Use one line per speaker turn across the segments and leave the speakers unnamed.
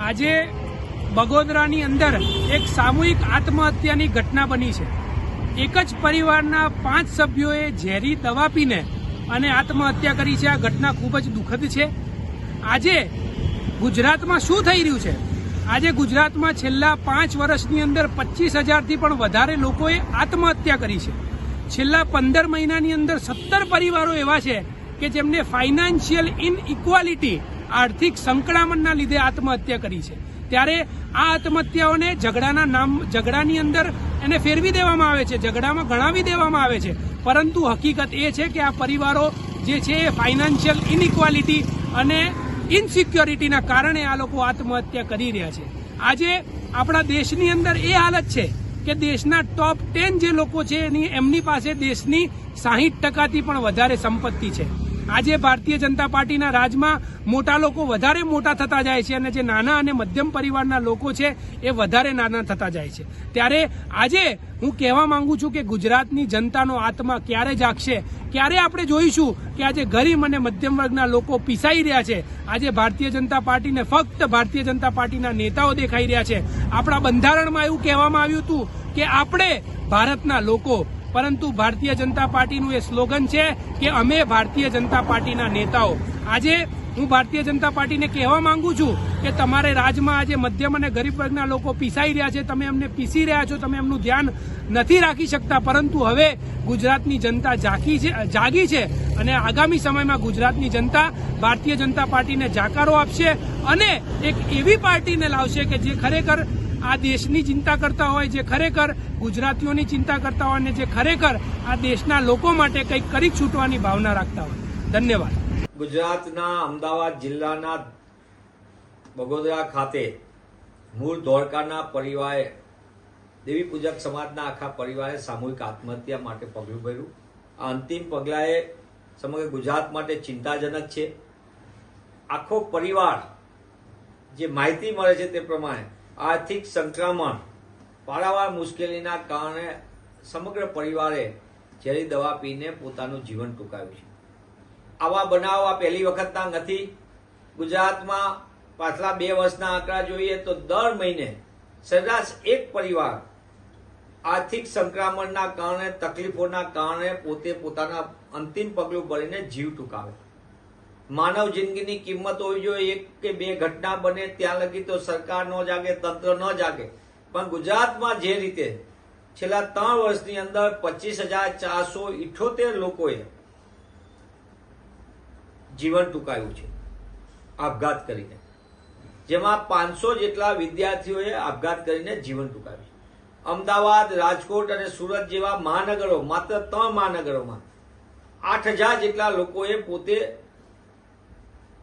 આજે બગોદરાની અંદર એક સામૂહિક આત્મહત્યાની ઘટના બની છે. એક જ પરિવારના પાંચ સભ્યોએ ઝેરી દવા પીને અને આત્મહત્યા કરી છે. આ ઘટના ખૂબ જ દુઃખદ છે. આજે ગુજરાતમાં શું થઈ રહ્યું છે? આજે ગુજરાતમાં છેલ્લા પાંચ વર્ષની અંદર પચીસ હજારથી પણ વધારે લોકોએ આત્મહત્યા કરી છે. છેલ્લા પંદર મહિનાની અંદર સત્તર પરિવારો એવા છે કે જેમને ફાઇનાન્શિયલ ઇનઇક્વાલિટી આર્થિક સંકળામણના લીધે આત્મહત્યા કરી છે. ત્યારે આ આત્મહત્યાઓને ઝઘડાના નામ, ઝઘડાની અંદર એને ફેરવી દેવામાં આવે છે, ઝઘડામાં ગણાવી દેવામાં આવે છે. પરંતુ હકીકત એ છે કે આ પરિવારો જે છે એ ફાઇનાન્શિયલ ઇનઇક્વાલિટી અને ઇનસિક્યોરિટીના કારણે આ લોકો આત્મહત્યા કરી રહ્યા છે. આજે આપણા દેશની અંદર એ હાલત છે કે દેશના ટોપ ટેન જે લોકો છે એની, એમની પાસે દેશની સાહીઠ ટકાથી પણ વધારે સંપત્તિ છે. આજે ભારતીય જનતા પાર્ટીના રાજમાં મોટા લોકો વધારે મોટા થતા જાય છે અને જે નાના અને મધ્યમ પરિવારના લોકો છે એ વધારે નાના થતા જાય છે. ત્યારે આજે હું કહેવા માંગુ છું કે ગુજરાતની જનતાનો આત્મા ક્યારે જાગશે? ક્યારે આપણે જોઈશું કે આજે ગરીબ અને મધ્યમ વર્ગના લોકો પીસાઈ રહ્યા છે? આજે ભારતીય જનતા પાર્ટીને ફક્ત ભારતીય જનતા પાર્ટીના નેતાઓ દેખાઈ રહ્યા છે. આપણા બંધારણમાં એવું કહેવામાં આવ્યું હતું કે આપણે ભારતના લોકો પરંતુ ભારતીય જનતા પાર્ટીનું એ સ્લોગન છે કે અમે ભારતીય જનતા પાર્ટીના નેતાઓ. આજે હું ભારતીય જનતા પાર્ટીને કહેવા માંગુ છું કે તમારે રાજમાં આજે મધ્યમ અને ગરીબ વર્ગના લોકો પીસાઈ રહ્યા છે, તમે એમને પીસી રહ્યા છો, તમે એમનું ધ્યાન નથી રાખી શકતા, પરંતુ હવે ગુજરાતની જનતા જાગી છે જાગી છે અને આગામી સમયમાં ગુજરાતની જનતા ભારતીય જનતા પાર્ટીને જાકારો આપશે અને એક એવી પાર્ટીને લાવશે કે જે ખરેખર આ દેશની ચિંતા કરતા હોય, જે ખરેખર ગુજરાતીઓની ચિંતા કરતા હોય અને જે ખરેખર આ દેશના લોકો માટે કંઈક કરી છૂટવાની ભાવના રાખતા હોય. ધન્યવાદ.
ગુજરાતના અમદાવાદ જિલ્લાના બગોદરા ખાતે મૂળ ધોળકાના પરિવારે, દેવી પૂજક સમાજના આખા પરિવારે સામૂહિક આત્મહત્યા માટે પગલું ભર્યું. આ અંતિમ પગલાએ સમગ્ર ગુજરાત માટે ચિંતાજનક છે. આખો પરિવાર જે માહિતી મળે છે તે પ્રમાણે આર્થિક સંક્રમણ, પારાવાર મુશ્કેલીના કારણે સમગ્ર પરિવારે ઝેરી દવા પીને પોતાનું જીવન ટૂંકાવ્યું છે. આવા બનાવ આ પહેલી વખતના નથી. ગુજરાતમાં પાછલા બે વર્ષના આંકડા જોઈએ તો દર મહિને સરેરાશ એક પરિવાર આર્થિક સંક્રમણના કારણે, તકલીફોના કારણે પોતે પોતાના અંતિમ પગલું ભરીને જીવ ટૂંકાવે. માનવ જિંદગીની કિંમત હોવી જોઈએ, એક કે બે ઘટના બને ત્યાં લગી તો સરકાર ન જાગે, તંત્ર ન જાગે. પણ ગુજરાતમાં જે રીતે છેલ્લા ત્રણ વર્ષની અંદર પચીસ હજાર ચારસો ઇઠોતેર લોકોએ જીવન ટૂંકાયું છે. આપઘાત કરીને. જેમાં પાંચસો જેટલા વિદ્યાર્થીઓએ આપઘાત કરીને જીવન ટૂંકાવ્યું અમદાવાદ, રાજકોટ અને સુરત જેવા મહાનગરો, માત્ર ત્રણ મહાનગરોમાં આઠ હજાર જેટલા લોકોએ પોતે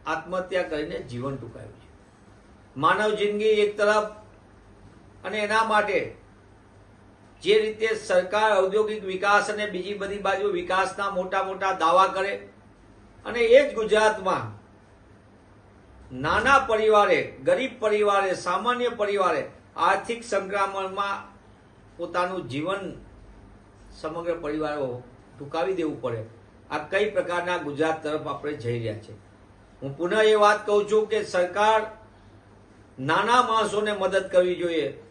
આત્મહત્યા કરીને જીવન ટૂંકાવ્યું છે. માનવ જિંદગી એક તરફ અને એના માટે જે રીતે સરકાર ઔદ્યોગિક વિકાસ અને બીજી બધી બાજુ વિકાસના મોટા મોટા દાવા કરે અને એ જ ગુજરાતમાં નાના પરિવારે, ગરીબ પરિવારે, સામાન્ય પરિવારે આર્થિક સંક્રમણમાં પોતાનું જીવન સમગ્ર પરિવારો ટૂંકાવી દેવું પડે. આ કઈ પ્રકારના ગુજરાત તરફ આપણે જઈ રહ્યા છે. હું પુનઃ એ વાત કહું છું કે સરકાર નાના માણસોને મદદ કરવી જોઈએ.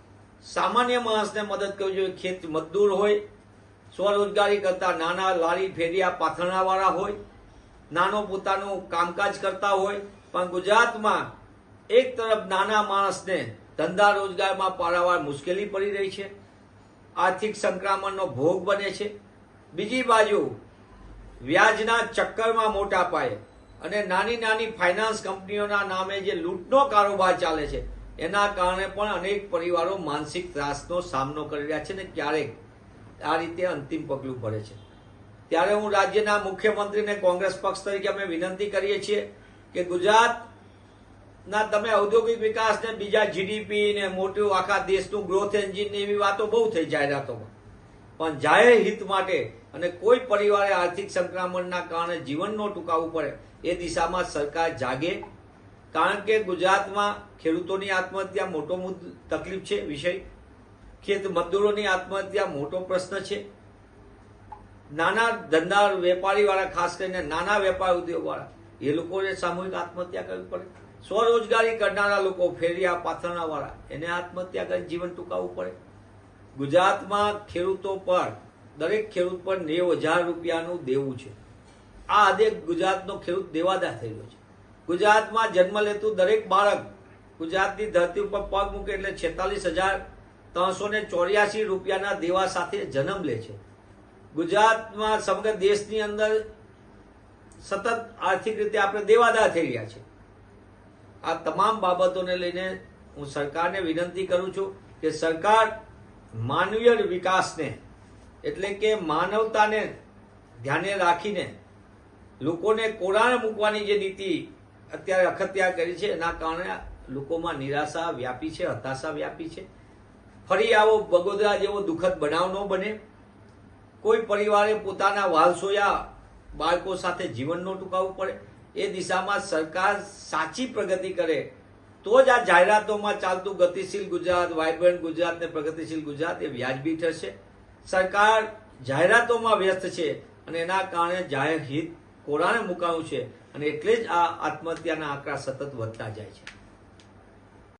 સામાન્ય માણસને મદદ કરવી જોઈએ. ખેત મજદૂર હોય, સ્વરોજગારી કરતા નાના લારી ફેરિયા પાથરણાવાળા હોય નાનો પોતાનું કામકાજ કરતા હોય, પણ ગુજરાતમાં એક તરફ નાના માણસને ધંધા રોજગારમાં પારાવાર મુશ્કેલી પડી રહી છે, આર્થિક સંક્રમણનો ભોગ બને છે. બીજી બાજુ, વ્યાજના ચક્કરમાં મોટા પાયે અને નાની નાની ફાઇનાન્સ કંપનીઓના નામે જે લૂંટનો કારોબાર ચાલે છે, એના કારણે પણ અનેક પરિવારો માનસિક ત્રાસનો સામનો કરી રહ્યા છે ને ક્યારેક આ રીતે અંતિમ પગલું ભરે છે. ત્યારે હું રાજ્યના મુખ્યમંત્રીને કોંગ્રેસ પક્ષ તરીકે અમે વિનંતી કરીએ છીએ કે ગુજરાતના તમે ઔદ્યોગિક વિકાસને બીજા જીડીપી ને મોટું આખા દેશનું ગ્રોથ એન્જિન એવી વાતો બહુ થઈ જાહેરાતોમાં પણ જાહેર હિત માટે અને કોઈ પરિવારે આર્થિક સંક્રમણના કારણે જીવનનો ટૂંકાવવું પડે એ દિશામાં સરકાર જાગે. કારણ કે ગુજરાતમાં ખેડૂતોની આત્મહત્યા મોટો તકલીફ છે વિષય. ખેત મજદૂરોની આત્મહત્યા મોટો પ્રશ્ન છે. નાના ધંધા વેપારી વાળા ખાસ કરીને નાના વેપાર ઉદ્યોગ વાળા એ લોકોને સામૂહિક આત્મહત્યા કરવી પડે. સ્વરોજગારી કરનારા લોકો, ફેરિયા, પાથરણાવાળા, એને આત્મહત્યા કરી જીવન ટૂંકાવવું પડે. ગુજરાતમાં ખેડૂતો પર, દરેક ખેડૂત પર નેવ હજાર રૂપિયાનું દેવું છે. આ આદેશ ગુજરાતનો ખેડૂત દેવાદાર થયેલો છે. ગુજરાતમાં જન્મ લેતું દરેક બાળક ગુજરાતની ધરતી ઉપર પગ મૂકે એટલે છેતાલીસ હજાર ત્રણસો ને ચોર્યાસી રૂપિયાના દેવા સાથે જન્મ લે છે. ગુજરાતમાં સમગ્ર દેશની અંદર સતત આર્થિક રીતે આપણે દેવાદાર થઈ રહ્યા છે આ તમામ બાબતોને લઈને હું સરકારને વિનંતી કરું છું કે સરકાર માનવીય વિકાસને, એટલે કે માનવતાને ધ્યાને રાખીને લોકોને કોરાણે મૂકવાની જે નીતિ અત્યારે અખત્યાર કરી છે, એના કારણે લોકોમાં નિરાશા વ્યાપી છે, હતાશા વ્યાપી છે. ફરી આવો બગોદરા જેવો દુઃખદ બનાવ ન બને. કોઈ પરિવારે પોતાના વાલસોયા બાળકો સાથે જીવનનો ટૂંકાવવું પડે, એ દિશામાં સરકાર સાચી પ્રગતિ કરે, તો જ આ જાહેરાતોમાં ચાલતું ગતિશીલ ગુજરાત વાઇબ્રન્ટ ગુજરાત ને પ્રગતિશીલ ગુજરાત એ વ્યાજબી થશે. સરકાર જાહેરાતોમાં વ્યસ્ત છે અને એના કારણે જાહેર હિત કોરાને મુકાયું છે અને એટલે જ આ આત્મહત્યાના આંકડા સતત વધતા જાય છે.